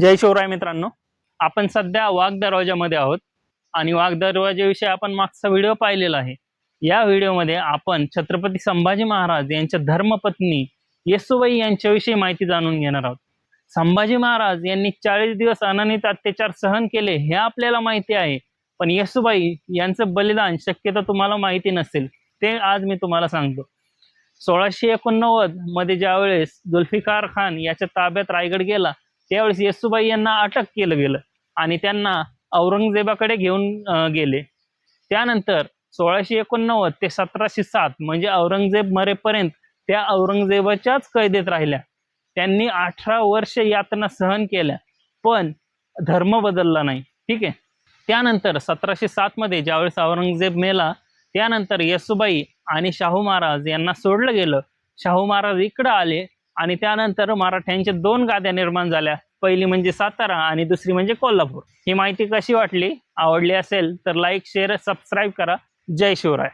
जय शिवराय मित्रांनो. आपण सध्या वाघ दरवाजामध्ये आहोत आणि वाघ दरवाजाविषयी आपण मागचा व्हिडिओ पाहिलेला आहे. या व्हिडिओमध्ये आपण छत्रपती संभाजी महाराज यांच्या धर्मपत्नी येसुबाई यांच्याविषयी माहिती जाणून घेणार आहोत. संभाजी महाराज यांनी चाळीस दिवस अननित अत्याचार सहन केले हे आपल्याला माहिती आहे. पण येसुबाई यांचं बलिदान शक्यतो तुम्हाला माहिती नसेल. ते आज मी तुम्हाला सांगतो. सोळाशे एकोणनव्वदमध्ये ज्यावेळेस जुल्फिकार खान याच्या ताब्यात रायगड गेला त्यावेळेस येसुबाई यांना अटक केलं गेलं आणि त्यांना औरंगजेबाकडे घेऊन गेले. त्यानंतर सोळाशे एकोणनव्वद ते सतराशे सात म्हणजे औरंगजेब मरेपर्यंत त्या औरंगजेबाच्याच कैदेत राहिल्या. त्यांनी अठरा वर्ष यातना सहन केल्या पण धर्म बदलला नाही. ठीक आहे? त्यानंतर सतराशे सातमध्ये ज्यावेळेस औरंगजेब मेला त्यानंतर येसुबाई आणि शाहू महाराज यांना सोडलं गेलं. शाहू महाराज इकडं आले आणि त्यानंतर मराठ्यांच्या दोन गाद्या निर्माण झाल्या. पहिली म्हणजे सातारा आणि दुसरी म्हणजे कोल्हापूर. ही माहिती कशी वाटली? आवडली असेल तर लाईक शेअर सबस्क्राईब करा. जय शिवराय.